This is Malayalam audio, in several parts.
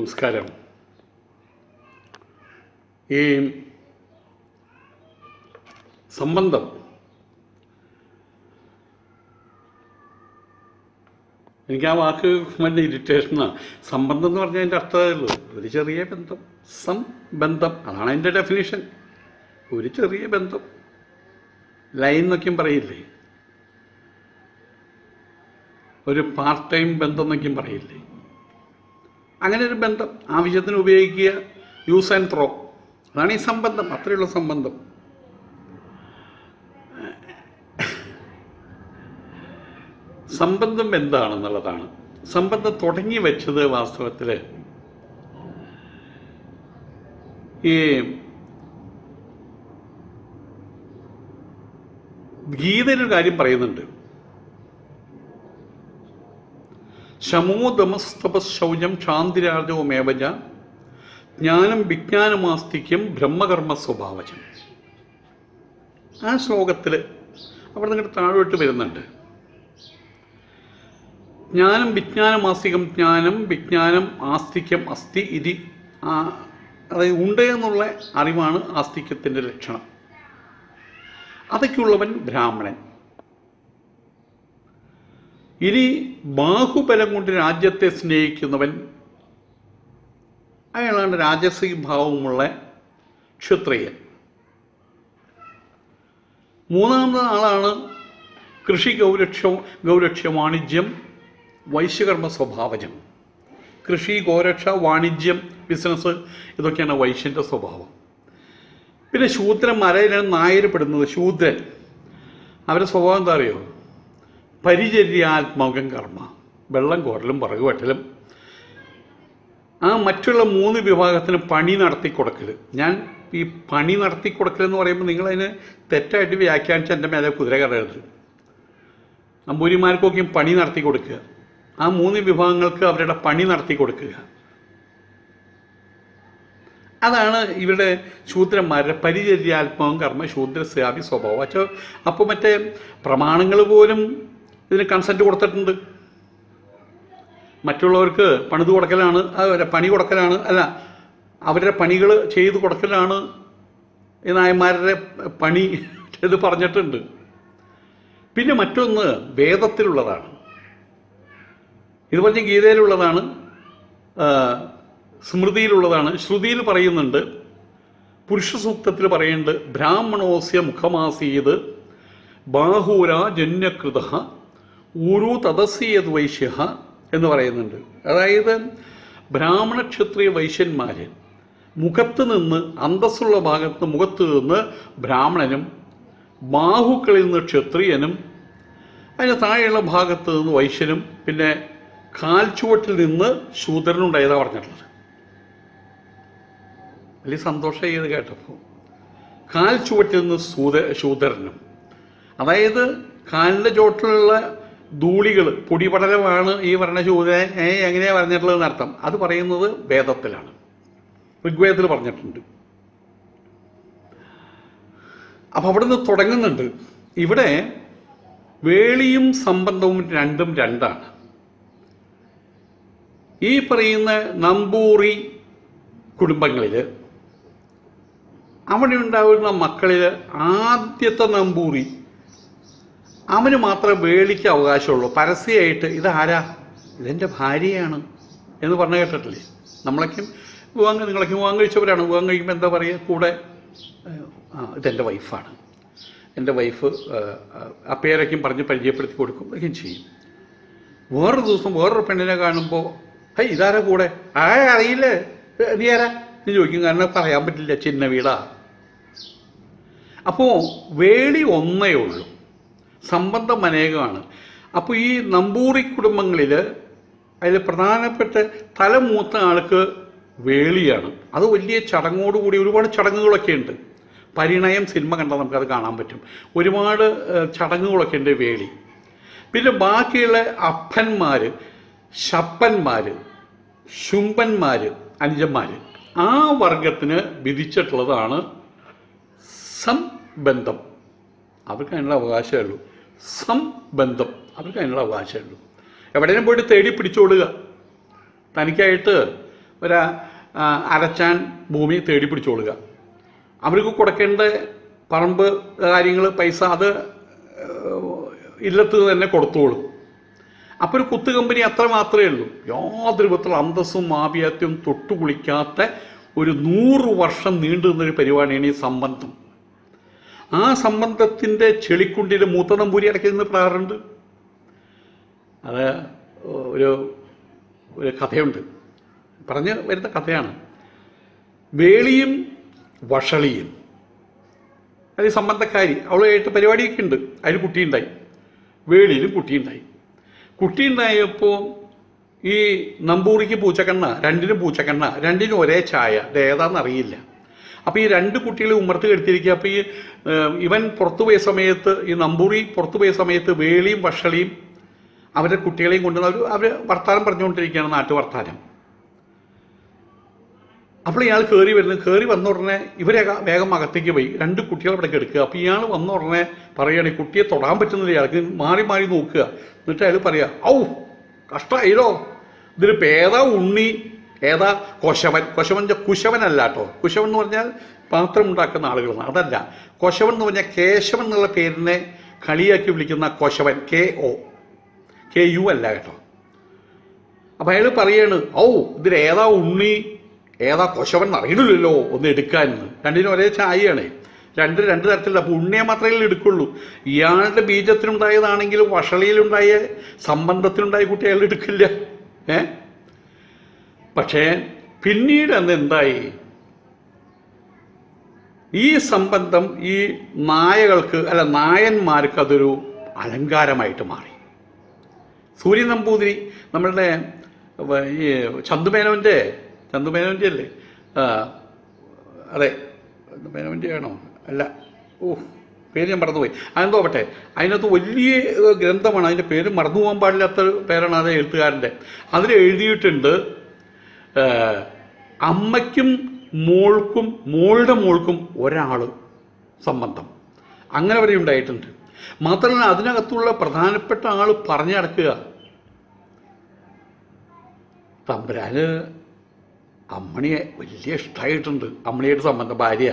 നമസ്കാരം. ഈ സംബന്ധം എനിക്ക് ആ വാക്ക് വലിയ ഇറിറ്റേഷനാണ് സംബന്ധം എന്ന് പറഞ്ഞാൽ അതിന്റെ അർത്ഥമേ ഉള്ളൂ ഒരു ചെറിയ ബന്ധം സംബന്ധം അതാണ് അതിന്റെ ഡെഫിനിഷൻ ഒരു ചെറിയ ബന്ധം. ലൈൻ എന്നൊക്കെയും പറയില്ലേ? ഒരു പാർട്ട് ടൈം ബന്ധം എന്നൊക്കെയും പറയില്ലേ? അങ്ങനെ ഒരു ബന്ധം ആവശ്യത്തിന് ഉപയോഗിക്കുക യൂസ് ആൻഡ് ത്രോ. അതാണ് ഈ സംബന്ധം അത്രയുള്ള സംബന്ധം. സംബന്ധം എന്താണെന്നുള്ളതാണ്. സംബന്ധം തുടങ്ങി വെച്ചത് വാസ്തവത്തിൽ ഈ ഗീതയിലൊരു കാര്യം പറയുന്നുണ്ട്. ശമോദമസ്തപശൗചം ശാന്തിരാജവുമേവജ ജ്ഞാനം വിജ്ഞാനമാസ്തിക്യം ബ്രഹ്മകർമ്മ സ്വഭാവജം ആ ശ്ലോകത്തിൽ അവിടെ നിങ്ങളുടെ താഴോട്ട് വരുന്നുണ്ട്. ജ്ഞാനം വിജ്ഞാനമാസ്തികം ജ്ഞാനം വിജ്ഞാനം ആസ്തിക്യം അസ്ഥി ഇതി അതായത് ഉണ്ട് എന്നുള്ള അറിവാണ് ആസ്തിക്യത്തിന്റെ ലക്ഷണം. അതൊക്കെയുള്ളവൻ ബ്രാഹ്മണൻ. ഇനി ബാഹുബലം കൊണ്ട് രാജ്യത്തെ സ്നേഹിക്കുന്നവൻ അയാളാണ് രാജസീ ഭാവമുള്ള ക്ഷത്രിയൻ. മൂന്നാമത് ആളാണ് കൃഷി ഗൗരക്ഷ ഗൗരക്ഷ വാണിജ്യം വൈശ്യകർമ്മ സ്വഭാവജം. കൃഷി ഗോരക്ഷ വാണിജ്യം ബിസിനസ് ഇതൊക്കെയാണ് വൈശ്യന്റെ സ്വഭാവം. പിന്നെ ശൂദ്രന്മാരെ നായർ പെടുന്നത് ശൂദ്രൻ. അവരുടെ സ്വഭാവം എന്താ അറിയോ? പരിചര്യാത്മകം കർമ്മ. വെള്ളം കോരലും പറകു വെട്ടലും. ആ മറ്റുള്ള മൂന്ന് വിഭാഗത്തിന് പണി നടത്തി കൊടുക്കൽ ഞാൻ ഈ പണി നടത്തി കൊടുക്കൽ എന്ന് പറയുമ്പോൾ നിങ്ങളതിന് തെറ്റായിട്ട് വ്യാഖ്യാനിച്ച് എന്റെ മേലെ കുതിര കയറരുത്. നമ്പൂരിമാർക്കൊക്കെയും പണി നടത്തി കൊടുക്കുക ആ മൂന്ന് വിഭാഗങ്ങൾക്ക് അവരുടെ പണി നടത്തി കൊടുക്കുക അതാണ് ഇവരുടെ ശൂദ്രന്മാരുടെ പരിചര്യാത്മകം കർമ്മ ശൂദ്രസ്യാപി സ്വഭാവം. അപ്പോൾ മറ്റേ പ്രമാണങ്ങൾ പോലും ഇതിന് കൺസെന്റ് കൊടുത്തിട്ടുണ്ട്. മറ്റുള്ളവർക്ക് പണിത് കൊടുക്കലാണ് അതുപോലെ പണി കൊടുക്കലാണ് അല്ല അവരുടെ പണികൾ ചെയ്ത് കൊടുക്കലാണ് ഈ നായന്മാരുടെ പണി ഇത് പറഞ്ഞിട്ടുണ്ട്. പിന്നെ മറ്റൊന്ന് വേദത്തിലുള്ളതാണ്. ഇത് പറഞ്ഞ ഗീതയിലുള്ളതാണ് സ്മൃതിയിലുള്ളതാണ്. ശ്രുതിയിൽ പറയുന്നുണ്ട് പുരുഷ സൂക്തത്തിൽ പറയുന്നുണ്ട് ബ്രാഹ്മണോസ്യ മുഖമാസീത് ബാഹൂര ജന്യകൃത ഊരു തദസ്യത് വൈശ്യ എന്ന് പറയുന്നുണ്ട്. അതായത് ബ്രാഹ്മണ ക്ഷത്രിയ വൈശ്യന്മാർ മുഖത്ത് നിന്ന് അന്തസ്സുള്ള ഭാഗത്ത് മുഖത്ത് നിന്ന് ബ്രാഹ്മണനും ബാഹുക്കളിൽ നിന്ന് ക്ഷത്രിയനും അതിന് താഴെയുള്ള ഭാഗത്ത് നിന്ന് വൈശ്യനും പിന്നെ കാൽച്ചുവട്ടിൽ നിന്ന് ശൂദ്രനുണ്ടായതാണ് പറഞ്ഞിട്ടുള്ളത്. വലിയ സന്തോഷമായി ഇത് കേട്ടപ്പോൾ. കാൽ ചുവട്ടിൽ നിന്ന് സൂത ശൂദ്രനും. അതായത് കാലിന്റെ ചോട്ടിലുള്ള ധൂളികൾ പൊടിപടലമാണ് ഈ ഏ എങ്ങനെയാണ് പറഞ്ഞിട്ടുള്ളതെന്ന് അർത്ഥം. അത് പറയുന്നത് വേദത്തിലാണ്. ഋഗ്വേദത്തിൽ പറഞ്ഞിട്ടുണ്ട്. അപ്പം അവിടെ നിന്ന് തുടങ്ങുന്നുണ്ട്. ഇവിടെ വേളിയും സംബന്ധവും രണ്ടും രണ്ടാണ്. ഈ പറയുന്ന നമ്പൂറി കുടുംബങ്ങളിൽ അവിടെ ഉണ്ടാവുന്ന മക്കളിൽ ആദ്യത്തെ നമ്പൂറി അവന് മാത്രം വേളിക്ക് അവകാശമുള്ളൂ. പരസ്യമായിട്ട് ഇതാരാ? ഇതെന്റെ ഭാര്യയാണ്. എന്ന് പറഞ്ഞു കേട്ടിട്ടില്ലേ? നമ്മളൊക്കെയും വിവാഹം നിങ്ങളൊക്കെ വിവാഹം കഴിച്ചവരാണ്. വിവാഹം കഴിക്കുമ്പോൾ എന്താ പറയുക കൂടെ ഇതെന്റെ വൈഫാണ്. എന്റെ വൈഫ് ആ പേരൊക്കെയും പറഞ്ഞ് പരിചയപ്പെടുത്തി കൊടുക്കും ഒക്കെയും ചെയ്യും. വേറൊരു ദിവസം വേറൊരു പെണ്ണിനെ കാണുമ്പോൾ ഹൈ ഇതാരാ കൂടെ? ആ അറിയില്ലേ? നീ ആരാ? നീ ചോദിക്കും. കാരണം പറയാൻ പറ്റില്ല ചിന്ന വീടാ അപ്പോൾ വേളി ഒന്നേ ഉള്ളൂ. സംബന്ധം അനേകമാണ് അപ്പോൾ ഈ നമ്പൂറി കുടുംബങ്ങളിൽ അതിൽ പ്രധാനപ്പെട്ട തലമൂത്ത ആൾക്ക് വേളിയാണ്. അത് വലിയ ചടങ്ങോടുകൂടി ഒരുപാട് ചടങ്ങുകളൊക്കെ ഉണ്ട്. പരിണയം സിനിമ കണ്ടാൽ നമുക്കത് കാണാൻ പറ്റും. ഒരുപാട് ചടങ്ങുകളൊക്കെ ഉണ്ട് വേളി. പിന്നെ ബാക്കിയുള്ള അപ്പന്മാർ ശപ്പന്മാർ ശുംഭന്മാർ അനുജന്മാർ ആ വർഗത്തിന് വിധിച്ചിട്ടുള്ളതാണ് സംബന്ധം. അവർക്ക് അതിനുള്ള അവകാശമേ ഉള്ളൂ. സംബന്ധം. അവർക്ക് അതിനുള്ള അവകാശമേ ഉള്ളൂ. എവിടെയും പോയിട്ട് തേടി പിടിച്ചോടുക. തനിക്കായിട്ട് ഒരു അരച്ചാൻ ഭൂമി തേടി പിടിച്ചോളുക അവർക്ക് കൊടുക്കേണ്ട പറമ്പ് കാര്യങ്ങൾ പൈസ അത് ഇല്ലത്ത് തന്നെ കൊടുത്തോളും. അപ്പോൾ ഒരു കുത്തു കമ്പനി അത്ര മാത്രമേ ഉള്ളൂ. യാതൊരു വിധത്തിലുള്ള അന്തസ്സും ആഭിയാത്യവും തൊട്ടുകുളിക്കാത്ത ഒരു നൂറ് വർഷം നീണ്ടു നിന്നൊരു പരിപാടിയാണ് ഈ സംബന്ധം. ആ സംബന്ധത്തിന്റെ ചെളിക്കുണ്ടിൽ മൂത്ത നമ്പൂരി ഇടയ്ക്ക് നിന്ന് പറയാറുണ്ട് അത് ഒരു ഒരു കഥയുണ്ട്. പറഞ്ഞ് വരുന്ന കഥയാണ്. വേളിയും വഷളിയും. അത് സംബന്ധക്കാരി അവളുമായിട്ട് പരിപാടിയൊക്കെ ഉണ്ട്. അതിൽ കുട്ടിയുണ്ടായി. വേളിയിലും കുട്ടിയുണ്ടായി. കുട്ടിയുണ്ടായപ്പോൾ ഈ നമ്പൂറിക്ക് പൂച്ചക്കണ്ണ രണ്ടിനും പൂച്ചക്കണ്ണ രണ്ടിനും ഒരേ ചായ. ഇത് ഏതാണെന്ന് അറിയില്ല. അപ്പോൾ ഈ രണ്ട് കുട്ടികളെ ഉമ്മർത്ത് കെടുത്തിരിക്കുക. അപ്പോൾ ഈ ഇവൻ പുറത്തുപോയ സമയത്ത് ഈ നമ്പൂറി പുറത്തുപോയ സമയത്ത് വേളിയും വഷളിയും അവരുടെ കുട്ടികളെയും കൊണ്ട് അവർ അവർ വർത്താനം പറഞ്ഞുകൊണ്ടിരിക്കുകയാണ് നാട്ടു വർത്താനം. അപ്പോൾ ഇയാൾ കയറി വരുന്നു. കയറി വന്ന ഉടനെ ഇവരെ വേഗം അകത്തേക്ക് പോയി. രണ്ട് കുട്ടികൾ അവിടെ കിടക്കുക. അപ്പോൾ ഇയാൾ വന്ന ഉടനെ പറയുകയാണ് കുട്ടിയെ തൊടാൻ പറ്റുന്നില്ല. ഇയാൾക്ക് മാറി മാറി നോക്കുക. എന്നിട്ട് അയാൾ പറയാ ഔ കഷ്ടമായില്ലോ ഇതിലിപ്പോൾ പേദ ഉണ്ണി. ഏതാ? കൊശവൻ. കൊശവൻ കുശവനല്ല കേട്ടോ. കുശവൻ എന്ന് പറഞ്ഞാൽ പാത്രം ഉണ്ടാക്കുന്ന ആളുകളാണ്. അതല്ല. കൊശവൻ എന്ന് പറഞ്ഞാൽ കേശവൻ എന്നുള്ള പേരിനെ കളിയാക്കി വിളിക്കുന്ന കൊശവൻ. K O. കെ യു അല്ല കേട്ടോ. അപ്പം അയാൾ പറയാണ് ഔ ഇതിൽ ഏതാ ഉണ്ണി? ഏതാ കൊശവൻ അറിയണില്ലല്ലോ ഒന്ന് എടുക്കാൻ രണ്ടിനും ഒരേ ചായയാണ്. രണ്ട് രണ്ട് തരത്തിലുള്ള അപ്പോൾ ഉണ്ണിയെ മാത്രമേ എടുക്കുള്ളൂ. ഇയാളുടെ ബീജത്തിലുണ്ടായതാണെങ്കിലും വഷളിയിലുണ്ടായ സംബന്ധത്തിലുണ്ടായ കുട്ടി അയാൾ എടുക്കില്ല. ഏ? പക്ഷേ പിന്നീട് അന്ന് എന്തായി ഈ സംബന്ധം ഈ നായകൾക്ക് അല്ല നായന്മാർക്ക് അതൊരു അലങ്കാരമായിട്ട് മാറി. സൂര്യൻ നമ്പൂതിരി നമ്മളുടെ ഈ ചന്തുമേനോന്റെ ചന്തുമേനോന്റെ അല്ലേ? അതെ ചന്തുമേനോന്റെ ആണോ? അല്ല ഓ പേര് ഞാൻ മറന്നുപോയി. അതെന്തോ ആവട്ടെ അതിനകത്ത് വലിയ ഗ്രന്ഥമാണ് അതിന്റെ പേര് മറന്നു പോകാൻ പാടില്ലാത്ത പേരാണ് അത് എഴുത്തുകാരന്റെ. അതിൽ എഴുതിയിട്ടുണ്ട് അമ്മയ്ക്കും മോൾക്കും മോളുടെ മോൾക്കും ഒരാൾ സംബന്ധം. അങ്ങനെ വരെ ഉണ്ടായിട്ടുണ്ട്. മാത്രമല്ല അതിനകത്തുള്ള പ്രധാനപ്പെട്ട ആൾ പറഞ്ഞടക്കുക തമ്പുരാന് അമ്മണിയെ വലിയ ഇഷ്ടമായിട്ടുണ്ട് അമ്മണിയുടെ സംബന്ധം ഭാര്യ.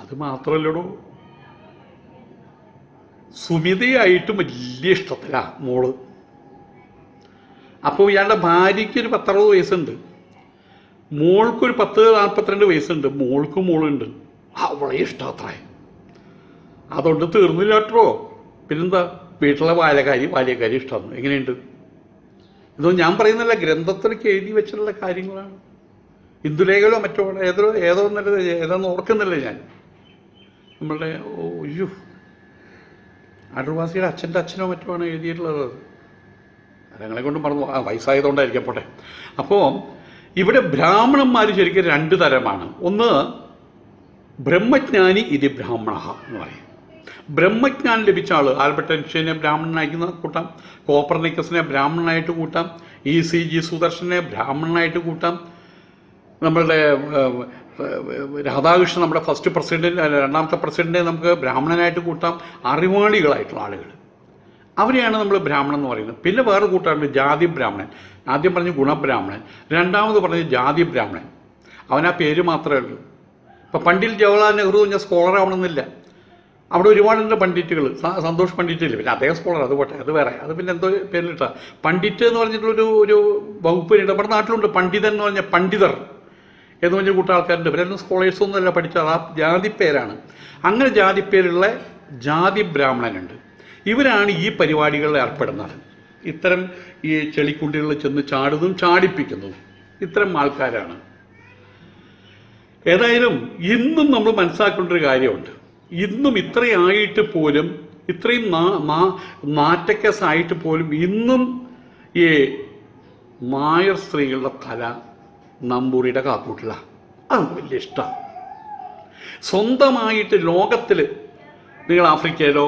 അത് മാത്രമല്ലടോ സുമിതയായിട്ടും വലിയ ഇഷ്ടത്തിലാ മോൾ. അപ്പോൾ ഇയാളുടെ ഭാര്യയ്ക്ക് ഒരു പത്തറുപത് വയസ്സുണ്ട്. മോൾക്കൊരു പത്ത് നാൽപ്പത്തിരണ്ട് വയസ്സുണ്ട്. മോൾക്കും മോളുണ്ട്. അവളെ ഇഷ്ടത്രേ. അതുകൊണ്ട് തീർന്നില്ല കേട്ടോ. പിന്നെന്താ? വീട്ടിലെ ബാലകാരി ബാല്യക്കാരി ഇഷ്ടമാണ് എങ്ങനെയുണ്ട്? ഇതൊന്നും ഞാൻ പറയുന്നില്ല ഗ്രന്ഥത്തിൽ എഴുതി വെച്ചിട്ടുള്ള കാര്യങ്ങളാണ്. ഇന്ദുലേഖലോ മറ്റോ ഏതോ ഏതോ എന്നല്ല ഏതാന്ന് ഓർക്കുന്നില്ല ഞാൻ? നമ്മളുടെ ഓ അയ്യോ. അടൂർവാസിയുടെ അച്ഛന്റെ അച്ഛനോ മറ്റോ ആണ് എഴുതിയിട്ടുള്ളത്. ഞങ്ങളെ കൊണ്ടും മറന്നു ആ വയസ്സായതുകൊണ്ടായിരിക്കാം. പോട്ടെ. അപ്പോൾ ഇവിടെ ബ്രാഹ്മണന്മാർ ശരിക്കും രണ്ട് തരമാണ്. ഒന്ന് ബ്രഹ്മജ്ഞാനി ഇത് ബ്രാഹ്മണ എന്ന് പറയും. ബ്രഹ്മജ്ഞാനം ലഭിച്ച ആൾ ആൽബർട്ട് ഐൻസ്റ്റൈനെ ബ്രാഹ്മണനായിരിക്കുന്ന കൂട്ടാം കോപ്പർനിക്കസിനെ ബ്രാഹ്മണനായിട്ട് കൂട്ടാം ഇ സി ജി സുദർശനെ ബ്രാഹ്മണനായിട്ട് കൂട്ടാം. നമ്മളുടെ രാധാകൃഷ്ണൻ നമ്മുടെ ഫസ്റ്റ് പ്രസിഡന്റ് രണ്ടാമത്തെ പ്രസിഡന്റിനെ നമുക്ക് ബ്രാഹ്മണനായിട്ട് കൂട്ടാം. അറിവാളികളായിട്ടുള്ള ആളുകൾ അവരെയാണ് നമ്മൾ ബ്രാഹ്മണൻ എന്ന് പറയുന്നത്. പിന്നെ വേറെ കൂട്ടാറുണ്ട് ജാതി ബ്രാഹ്മണൻ. ആദ്യം പറഞ്ഞ് ഗുണബ്രാഹ്മണൻ. രണ്ടാമത് പറഞ്ഞ് ജാതി ബ്രാഹ്മണൻ. അവനാ പേര് മാത്രമേ ഉള്ളൂ. ഇപ്പം പണ്ഡിറ്റ് ജവഹർലാൽ നെഹ്റു ഞാൻ സ്കോളർ ആവണമെന്നില്ല. അവിടെ ഒരുപാടുണ്ട് പണ്ഡിറ്റുകൾ സന്തോഷ് പണ്ഡിറ്റില്ല? പിന്നെ അദ്ദേഹം സ്കോളർ അത് പോട്ടെ അത് വേറെ. അത് പിന്നെ എന്തോ പേരിലിട്ട. പണ്ഡിറ്റ് എന്ന് പറഞ്ഞിട്ടുള്ളൊരു ഒരു വകുപ്പിനുണ്ട് നമ്മുടെ നാട്ടിലുണ്ട് പണ്ഡിതൻ എന്ന് പറഞ്ഞ പണ്ഡിതർ എന്ന് പറഞ്ഞ കൂട്ടം ആൾക്കാരുണ്ട്. ഇവരെല്ലാം സ്കോളേഴ്സ് ഒന്നുമല്ല പഠിച്ചത്. ആ ജാതി പേരാണ് അങ്ങനെ ജാതി പേരുള്ള ജാതി ബ്രാഹ്മണനുണ്ട്. ഇവരാണ് ഈ പരിപാടികളിൽ ഏർപ്പെടുന്നത്. ഇത്തരം ഈ ചെളിക്കുണ്ടികളിൽ ചെന്ന് ചാടുന്നതും ചാടിപ്പിക്കുന്നതും ഇത്തരം ആൾക്കാരാണ്. ഏതായാലും ഇന്നും നമ്മൾ മനസ്സിലാക്കേണ്ട ഒരു കാര്യമുണ്ട്. ഇന്നും ഇത്രയായിട്ട് പോലും ഇത്രയും നാറ്റക്കസായിട്ട് പോലും ഇന്നും ഈ നായർ സ്ത്രീകളുടെ തല നമ്പൂരിയുടെ കാക്കൂട്ടില. അത് വലിയ ഇഷ്ടമാണ് സ്വന്തമായിട്ട് ലോകത്തിൽ നിങ്ങൾ ആഫ്രിക്കയിലോ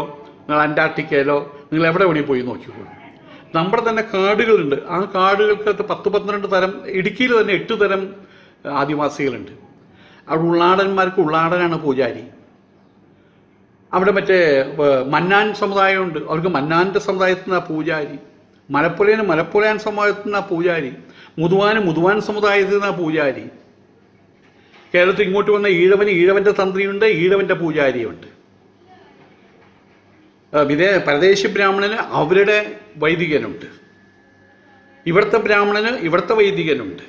നിങ്ങൾ അന്റാർട്ടിക്കയിലോ നിങ്ങൾ എവിടെ വേണമെങ്കിൽ പോയി നോക്കിക്കോളൂ നമ്മുടെ തന്നെ കാടുകളുണ്ട്. ആ കാടുകൾക്കകത്ത് പത്ത് പന്ത്രണ്ട് തരം ഇടുക്കിയിൽ തന്നെ എട്ട് തരം ആദിവാസികളുണ്ട്. അവിടെ ഉള്ളാടന്മാർക്ക് ഉള്ളാടനാണ് പൂജാരി. അവിടെ മറ്റേ മന്നാൻ സമുദായമുണ്ട്. അവർക്ക് മന്നാന്റെ സമുദായത്തിൽ നിന്നാണ് പൂജാരി. മലപ്പുലയന് മലപ്പുലയാൻ സമുദായത്തിൽ നിന്നാ പൂജാരി. മുതുവാന് മുതുവാൻ സമുദായത്തിൽ നിന്നാ പൂജാരി. കേരളത്തിൽ ഇങ്ങോട്ട് വന്ന ഈഴവന് ഈഴവന്റെ തന്ത്രിയുണ്ട് ഈഴവന്റെ പൂജാരിയുണ്ട്. വിദേ പരദേശി ബ്രാഹ്മണന് അവരുടെ വൈദികനുണ്ട്. ഇവിടുത്തെ ബ്രാഹ്മണന് ഇവിടുത്തെ വൈദികനുണ്ട്.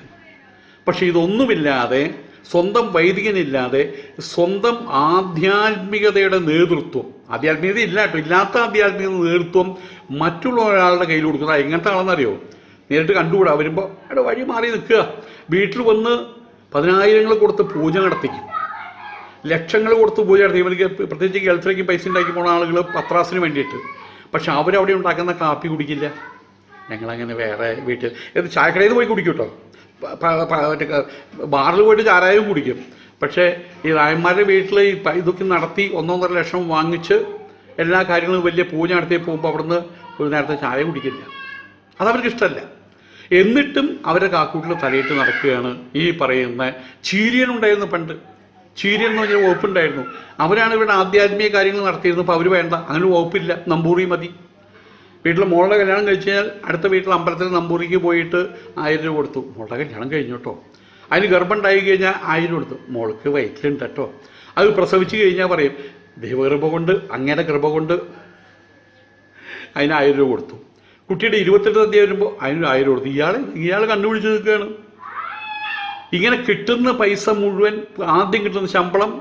പക്ഷെ ഇതൊന്നുമില്ലാതെ സ്വന്തം വൈദികനില്ലാതെ സ്വന്തം ആധ്യാത്മികതയുടെ നേതൃത്വം ആധ്യാത്മികത ഇല്ല കേട്ടോ ഇല്ലാത്ത ആധ്യാത്മിക നേതൃത്വം മറ്റുള്ള ഒരാളുടെ കയ്യിൽ കൊടുക്കുന്നത് എങ്ങനത്തെ ആളെന്നറിയോ? നേരിട്ട് കണ്ടുകൂടാ വരുമ്പോൾ അവിടെ വഴി മാറി നിൽക്കുക. വീട്ടിൽ വന്ന് പതിനായിരങ്ങൾ കൊടുത്ത് പൂജ നടത്തിക്കും. ലക്ഷങ്ങൾ കൊടുത്ത് പൂജ നടത്തി ഇവർക്ക് പ്രത്യേകിച്ച് ഗൾഫിലേക്ക് പൈസ ഉണ്ടാക്കി പോണ ആളുകൾ പത്രാസിന് വേണ്ടിയിട്ട്. പക്ഷെ അവരവിടെ ഉണ്ടാക്കുന്ന കാപ്പി കുടിക്കില്ല. ഞങ്ങളങ്ങനെ വേറെ വീട്ടിൽ ഇത് ചായക്കടയിൽ പോയി കുടിക്കും കേട്ടോ. ബാറിൽ പോയിട്ട് ചാരായും കുടിക്കും. പക്ഷേ ഈ റായന്മാരുടെ വീട്ടിൽ ഇതൊക്കെ നടത്തി ഒന്നൊന്നര ലക്ഷം വാങ്ങിച്ച് എല്ലാ കാര്യങ്ങളും വലിയ പൂജ നടത്തി പോകുമ്പോൾ അവിടുന്ന് ഒരു നേരത്തെ ചായ കുടിക്കില്ല. അതവർക്ക് ഇഷ്ടമല്ല എന്നിട്ടും അവരെ കാക്കൂട്ടിൽ തലയിട്ട് നടക്കുകയാണ് ഈ പറയുന്ന ചീരിയൻ ഉണ്ടായിരുന്നു പണ്ട്. ചീരിയൻ എന്ന് പറഞ്ഞ വകുപ്പുണ്ടായിരുന്നു. അവരാണ് ഇവിടെ ആധ്യാത്മിക കാര്യങ്ങൾ നടത്തിയിരുന്നത്. അപ്പോൾ അവർ വേണ്ട. അങ്ങനെ വകുപ്പില്ല. നമ്പൂറി മതി. വീട്ടിൽ മോളുടെ കല്യാണം കഴിച്ചു കഴിഞ്ഞാൽ അടുത്ത വീട്ടിൽ അമ്പലത്തിൽ നമ്പൂറിക്ക് പോയിട്ട് ആയിരം രൂപ കൊടുത്തു. മോളുടെ കല്യാണം കഴിഞ്ഞു കേട്ടോ. അതിന് ഗർഭം ഉണ്ടായി കഴിഞ്ഞാൽ ആയിരം കൊടുത്തു. മോൾക്ക് വയറ്റിലുണ്ട് കേട്ടോ. അത് പ്രസവിച്ചു കഴിഞ്ഞാൽ പറയും ദൈവകൃപ കൊണ്ട് അങ്ങയുടെ കൃപ കൊണ്ട് അതിന് ആയിരം രൂപ കൊടുത്തു. കുട്ടിയുടെ ഇരുപത്തെട്ട് തീയതി വരുമ്പോൾ അതിന് ആയിരം കൊടുത്തു. ഇയാൾ ഇയാൾ കണ്ടുപിടിച്ച് നിൽക്കുകയാണ്. ഇങ്ങനെ കിട്ടുന്ന പൈസ മുഴുവൻ ആദ്യം കിട്ടുന്ന ശമ്പളം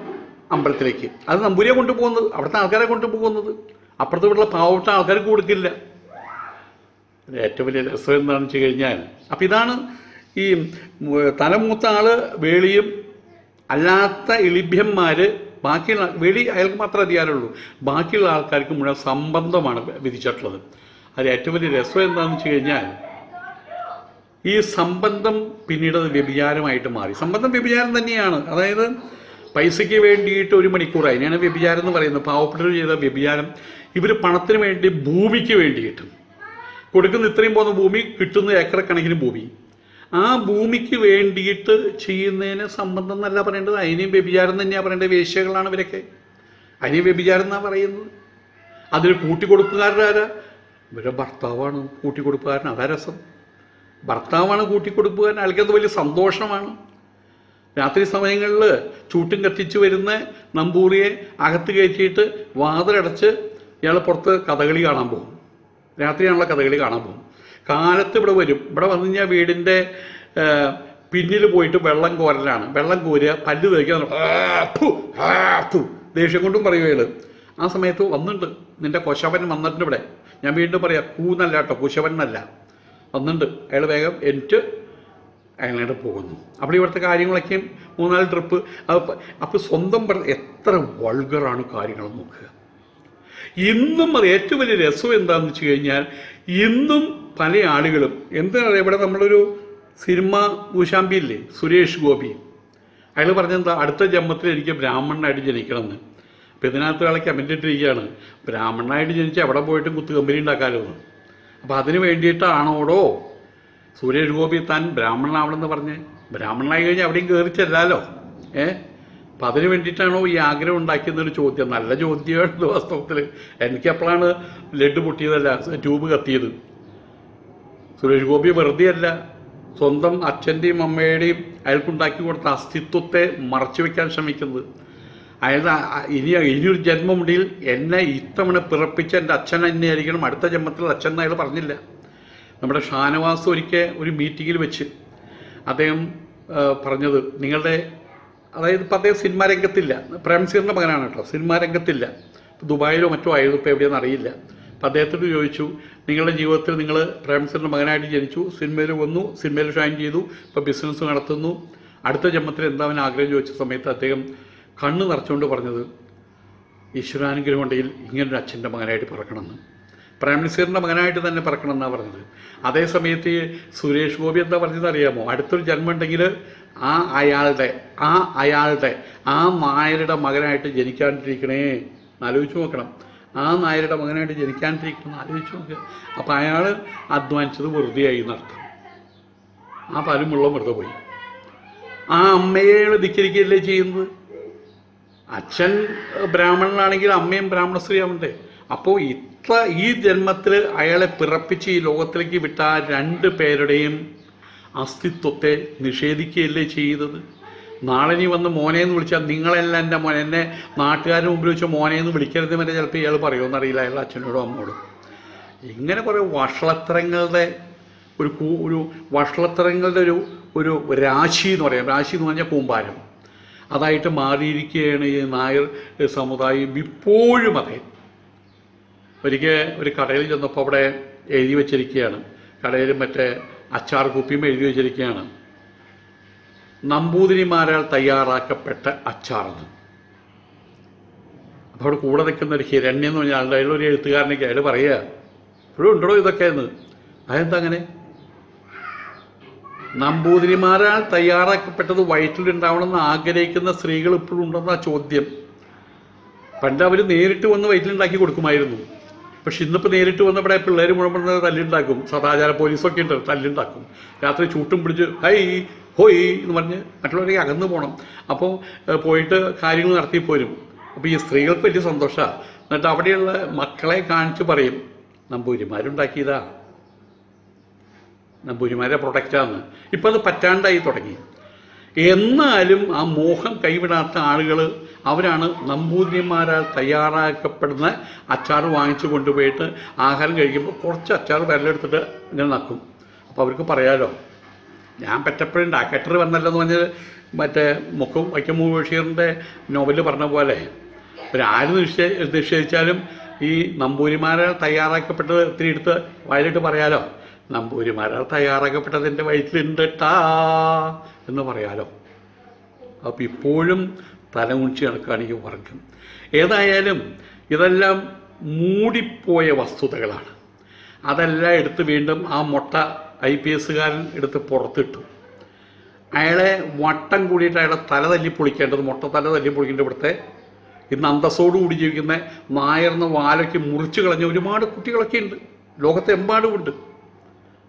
അമ്പലത്തിലേക്ക്. അത് നമ്പൂരിയെ കൊണ്ടുപോകുന്നത് അവിടുത്തെ ആൾക്കാരെ കൊണ്ടുപോകുന്നത്. അപ്പുറത്ത് വീട്ടിലെ പാവപ്പെട്ട ആൾക്കാർക്ക് കൊടുക്കില്ല. ഏറ്റവും വലിയ രസം എന്താണെന്ന് വെച്ച് കഴിഞ്ഞാൽ അപ്പം ഇതാണ് ഈ തലമൂത്ത ആൾ വേളിയും അല്ലാത്ത ഇളിഭ്യന്മാർ ബാക്കിയുള്ള വേളി അയാൾക്ക് മാത്രമേ അധികാരമുള്ളൂ. ബാക്കിയുള്ള ആൾക്കാർക്ക് മുഴുവൻ സംബന്ധമാണ് വിധിച്ചിട്ടുള്ളത്. അതിൽ ഏറ്റവും വലിയ രസം എന്താണെന്ന് വെച്ച് കഴിഞ്ഞാൽ ഈ സംബന്ധം പിന്നീട് അത് വ്യഭിചാരമായിട്ട് മാറി. സംബന്ധം വ്യഭിചാരം തന്നെയാണ്. അതായത് പൈസയ്ക്ക് വേണ്ടിയിട്ട് ഒരു മണിക്കൂർ അതിനെയാണ് വ്യഭിചാരം എന്ന് പറയുന്നത്. പാവപ്പെട്ടവർ ചെയ്ത വ്യഭിചാരം ഇവർ പണത്തിന് വേണ്ടി ഭൂമിക്ക് വേണ്ടിയിട്ടും കൊടുക്കുന്ന ഇത്രയും പോകുന്ന ഭൂമി കിട്ടുന്ന ഏക്കർ കണക്കിന് ഭൂമി. ആ ഭൂമിക്ക് വേണ്ടിയിട്ട് ചെയ്യുന്നതിന് സംബന്ധം എന്നല്ല പറയേണ്ടത്. അതിനെയും വ്യഭിചാരം തന്നെയാണ് പറയേണ്ടത്. വേശ്യകളാണ് ഇവരൊക്കെ. അതിനെയും വ്യഭിചാരം എന്നാണ് പറയുന്നത്. അതിന് കൂട്ടിക്കൊടുപ്പുകാരുടെ ആരാ ഇവരുടെ ഭർത്താവാണ് കൂട്ടിക്കൊടുപ്പുകാരൻ. അതാ രസം. ഭർത്താവാണ് കൂട്ടിക്കൊടുപ്പുകാരൻ അയാൾക്കത് വലിയ സന്തോഷമാണ്. രാത്രി സമയങ്ങളിൽ ചൂട്ടും കത്തിച്ച് വരുന്ന നമ്പൂറിയെ അകത്ത് കയറ്റിയിട്ട് വാതിലടച്ച് ഇയാൾ പുറത്ത് കഥകളി കാണാൻ പോകും. രാത്രിയാണല്ലോ കഥകളി കാണാൻ പോകും. കാലത്ത് ഇവിടെ വരും. ഇവിടെ വന്നു കഴിഞ്ഞാൽ വീടിന്റെ പിന്നിൽ പോയിട്ട് വെള്ളം കോരലാണ്. വെള്ളം കോരുക പല്ല് തേക്കാൻ ദേഷ്യം കൊണ്ടും പറയുകയാണ് ആ സമയത്ത് വന്നിട്ടുണ്ട്. നിന്റെ കൊശവൻ വന്നിട്ടുണ്ട് ഇവിടെ. ഞാൻ വീണ്ടും പറയാം കൂന്നല്ല കേട്ടോ കുശവൻ എന്നല്ല വന്നിട്ടുണ്ട്. അയാൾ വേഗം എനിക്ക് അയാളുടെ പോകുന്നു. അപ്പോൾ ഇവിടുത്തെ കാര്യങ്ങളൊക്കെയും മൂന്നാൽ ട്രിപ്പ് അപ്പോൾ സ്വന്തം എത്ര വൾഗറാണ് കാര്യങ്ങൾ നോക്കുക. ഇന്നും അത് ഏറ്റവും വലിയ രസം എന്താണെന്ന് വെച്ച് കഴിഞ്ഞാൽ ഇന്നും പല ആളുകളും എന്താണ് ഇവിടെ നമ്മളൊരു സിനിമ ഊശാമ്പിയില്ലേ സുരേഷ് ഗോപി. അയാൾ പറഞ്ഞെന്താ അടുത്ത ജന്മത്തിൽ എനിക്ക് ബ്രാഹ്മണനായിട്ട് ജനിക്കണമെന്ന്. അപ്പം ഇതിനകത്ത് ആളെ കമന്റ് ഇട്ടിരിക്കുകയാണ് ബ്രാഹ്മണനായിട്ട് ജനിച്ച് എവിടെ പോയിട്ടും കുത്തു കമ്പനി ഉണ്ടാക്കാമല്ലോ അപ്പം അതിന് വേണ്ടിയിട്ടാണോടോ സുരേഷ് താൻ ബ്രാഹ്മണനാവണമെന്ന് പറഞ്ഞ്. ബ്രാഹ്മണനായി കഴിഞ്ഞാൽ അവിടെയും കയറി ചെല്ലാലോ? ഏ? അപ്പം അതിന് വേണ്ടിയിട്ടാണോ ഈ ആഗ്രഹം ഉണ്ടാക്കിയെന്നൊരു ചോദ്യം. നല്ല ചോദ്യമാണ് വാസ്തവത്തിൽ എനിക്ക് അപ്പോഴാണ് ലഡ് പൊട്ടിയതല്ല ട്യൂബ് കത്തിയത്. സുരേഷ് ഗോപി വെറുതെ അല്ല സ്വന്തം അച്ഛന്റെയും അമ്മയുടെയും അയാൾക്കുണ്ടാക്കി കൊടുത്ത അസ്തിത്വത്തെ മറച്ചു വെക്കാൻ ശ്രമിക്കുന്നത്. അയാൾ ഇനി ഇനിയൊരു ജന്മമുണ്ടെങ്കിൽ എന്നെ ഇത്തവണ പിറപ്പിച്ച എന്റെ അച്ഛൻ എന്നെ ആയിരിക്കണം അടുത്ത ജന്മത്തിൽ അച്ഛൻ എന്ന് അയാൾ പറഞ്ഞില്ല. നമ്മുടെ ഷാനവാസ് ഒരിക്കൽ ഒരു മീറ്റിങ്ങിൽ വെച്ച് അദ്ദേഹം പറഞ്ഞത് നിങ്ങളുടെ അതായത് ഇപ്പം അദ്ദേഹം സിനിമാ രംഗത്തില്ല. പ്രേംസീറിന്റെ മകനാണ് കേട്ടോ. സിനിമാ രംഗത്തില്ല. ദുബായിലോ മറ്റോ ആയിരുന്നു ഇപ്പോൾ എവിടെയെന്ന് അറിയില്ല. അപ്പം അദ്ദേഹത്തോട് ചോദിച്ചു നിങ്ങളുടെ ജീവിതത്തിൽ നിങ്ങൾ പ്രേംസീറിന്റെ മകനായിട്ട് ജനിച്ചു. സിനിമയിൽ വന്നു. സിനിമയിൽ ഷൈൻ ചെയ്തു. ഇപ്പോൾ ബിസിനസ് നടത്തുന്നു. അടുത്ത ജന്മത്തിൽ എന്താവൻ ആഗ്രഹം? ചോദിച്ച സമയത്ത് അദ്ദേഹം കണ്ണ് നിറച്ചുകൊണ്ട് പറഞ്ഞത് ഈശ്വരാനുഗ്രഹം ഉണ്ടെങ്കിൽ ഇങ്ങനൊരു അച്ഛന്റെ മകനായിട്ട് പിറക്കണമെന്ന്. പ്രൈം മിനിസ്റ്ററിന്റെ മകനായിട്ട് തന്നെ പിറക്കണം എന്നാണ് പറഞ്ഞത്. അതേ സമയത്ത് സുരേഷ് ഗോപി എന്താ പറഞ്ഞത് അറിയാമോ? അടുത്തൊരു ജന്മം ഉണ്ടെങ്കിൽ ആ അയാളുടെ ആ അയാളുടെ ആ നായരുടെ മകനായിട്ട് ജനിക്കാണ്ടിരിക്കണേ ആലോചിച്ച് നോക്കണം. ആ നായരുടെ മകനായിട്ട് ജനിക്കാണ്ടിരിക്കണം ആലോചിച്ച് നോക്കുക അപ്പം അയാൾ അധ്വാനിച്ചത് വെറുതെയായി എന്നർത്ഥം ആ പലുമുള്ള വെറുതെ പോയി. ആ അമ്മയെ ധിക്കരിക്കുകയല്ലേ ചെയ്യുന്നത്? അച്ഛൻ ബ്രാഹ്മണനാണെങ്കിൽ അമ്മയും ബ്രാഹ്മണ സ്ത്രീ ആവണ്ടേ അപ്പോൾ ഇത്ര ഈ ജന്മത്തിൽ അയാളെ പിറപ്പിച്ച് ഈ ലോകത്തിലേക്ക് വിട്ട ആ രണ്ട് പേരുടെയും അസ്തിത്വത്തെ നിഷേധിക്കുകയല്ലേ ചെയ്തത്? നാളെ നീ വന്ന് മോനെ എന്ന് വിളിച്ചാൽ നിങ്ങളെല്ലാം എന്റെ മോനെ എന്നെ നാട്ടുകാരുടെ മുമ്പിൽ വെച്ച് മോനെ എന്ന് വിളിക്കരുത് വരെ ചിലപ്പോൾ ഇയാൾ പറയുമെന്നറിയില്ല അയാളുടെ അച്ഛനോടും അമ്മോടും ഇങ്ങനെ കുറേ വഷളത്തരങ്ങളുടെ ഒരു ഒരു വഷളത്തരങ്ങളുടെ ഒരു ഒരു രാശി എന്ന് പറയാം. രാശി എന്ന് പറഞ്ഞാൽ കൂമ്പാരം. അതായിട്ട് മാറിയിരിക്കുകയാണ് ഈ നായർ സമുദായം ഇപ്പോഴും അതെ. ഒരിക്കൽ ഒരു കടയിൽ ചെന്നപ്പോൾ അവിടെ എഴുതി വെച്ചിരിക്കുകയാണ്. കടയിൽ മറ്റേ അച്ചാർ കുപ്പിയും എഴുതി വെച്ചിരിക്കുകയാണ്. നമ്പൂതിരിമാരാൽ തയ്യാറാക്കപ്പെട്ട അച്ചാറെന്ന് അപ്പോൾ അവിടെ കൂടെ നിൽക്കുന്ന ഒരു ഹിരണ്യം എന്ന് പറഞ്ഞാൽ അയാളുടെ ഒരു എഴുത്തുകാരനൊക്കെ അയാൾ പറയുക ഇപ്പോഴും ഉണ്ടോ ഇതൊക്കെ എന്ന്? അതെന്താ അങ്ങനെ? നമ്പൂതിരിമാരാൽ തയ്യാറാക്കപ്പെട്ടത് വയറ്റിലുണ്ടാവണമെന്ന് ആഗ്രഹിക്കുന്ന സ്ത്രീകൾ ഇപ്പോഴും ഉണ്ടെന്ന ചോദ്യം. പണ്ട് അവർ നേരിട്ട് വന്ന് വയറ്റിലുണ്ടാക്കി കൊടുക്കുമായിരുന്നു. പക്ഷെ ഇന്നിപ്പോൾ നേരിട്ട് വന്ന ഇവിടെ പിള്ളേർ മുഴുവൻ തല്ലുണ്ടാക്കും. സദാചാര പോലീസൊക്കെ ഉണ്ട് തല്ലുണ്ടാക്കും. രാത്രി ചൂട്ടും പിടിച്ച് ഹൈ ഹോയ് എന്ന് പറഞ്ഞ് മറ്റുള്ളവരേക്ക് അകന്നു പോകണം അപ്പോൾ പോയിട്ട് കാര്യങ്ങൾ നടത്തി പോരും. അപ്പോൾ ഈ സ്ത്രീകൾക്ക് വലിയ സന്തോഷമാണ് എന്നിട്ട് അവിടെയുള്ള മക്കളെ കാണിച്ച് പറയും നമ്പൂരിമാരുണ്ടാക്കിയതാ നമ്പൂരിമാരെ പ്രൊട്ടക്റ്റാന്ന് ഇപ്പം അത് പറ്റാണ്ടായി തുടങ്ങി. എന്നാലും ആ മോഹം കൈവിടാത്ത ആളുകൾ അവരാണ് നമ്പൂതിരിമാരാൽ തയ്യാറാക്കപ്പെടുന്ന അച്ചാർ വാങ്ങിച്ചു കൊണ്ടുപോയിട്ട് ആഹാരം കഴിക്കുമ്പോൾ കുറച്ച് അച്ചാർ വിരലെടുത്തിട്ട് ഇങ്ങനെ നക്കും. അപ്പോൾ അവർക്ക് പറയാലോ ഞാൻ പറ്റപ്പോഴുണ്ട് ആ കെട്ടർ വന്നല്ലെന്ന് പറഞ്ഞ് മറ്റേ മുഖം വൈക്കം ബഷീറിന്റെ നോവലിൽ പറഞ്ഞ പോലെ. ഒരാര് നിഷേ നിഷേധിച്ചാലും ഈ നമ്പൂരിമാരാൽ തയ്യാറാക്കപ്പെട്ടത് ഒത്തിരി എടുത്ത് വയലിട്ട് പറയാലോ? നമ്പൂരിമാരാൽ തയ്യാറാക്കപ്പെട്ടതിന്റെ വയറ്റിലുണ്ടട്ടാ വയറ്റിലുണ്ട് എന്ന് പറയാലോ. അപ്പം ഇപ്പോഴും തലമുണിച്ച് നടക്കുകയാണ് ഈ വർഗം ഏതായാലും ഇതെല്ലാം മൂടിപ്പോയ വസ്തുതകളാണ്. അതെല്ലാം എടുത്ത് വീണ്ടും ആ മൊട്ട ഐ പി എസ്സുകാരൻ എടുത്ത് പുറത്തിട്ടു. അയാളെ വട്ടം കൂടിയിട്ട് അയാളെ തല തല്ലി പൊളിക്കേണ്ടത് മൊട്ട തല തല്ലി പൊളിക്കേണ്ട ഇവിടുത്തെ ഇന്ന് അന്തസ്സോടുകൂടി ജീവിക്കുന്ന നായർന്ന വാലയ്ക്ക് മുറിച്ചു കളഞ്ഞ ഒരുപാട് കുട്ടികളൊക്കെ ഉണ്ട് ലോകത്തെമ്പാടും ഉണ്ട്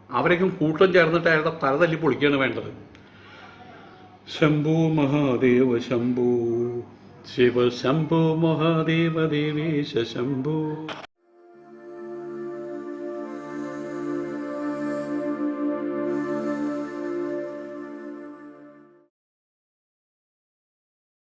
അവരൊക്കെ കൂട്ടം ചേർന്നിട്ട് അയാളുടെ തല തല്ലി പൊളിക്കുകയാണ് വേണ്ടത്. ശംഭു മഹാദേവ ശംഭു. ശിവ ശംഭു മഹാദേവ ദേവേശ ശംഭു.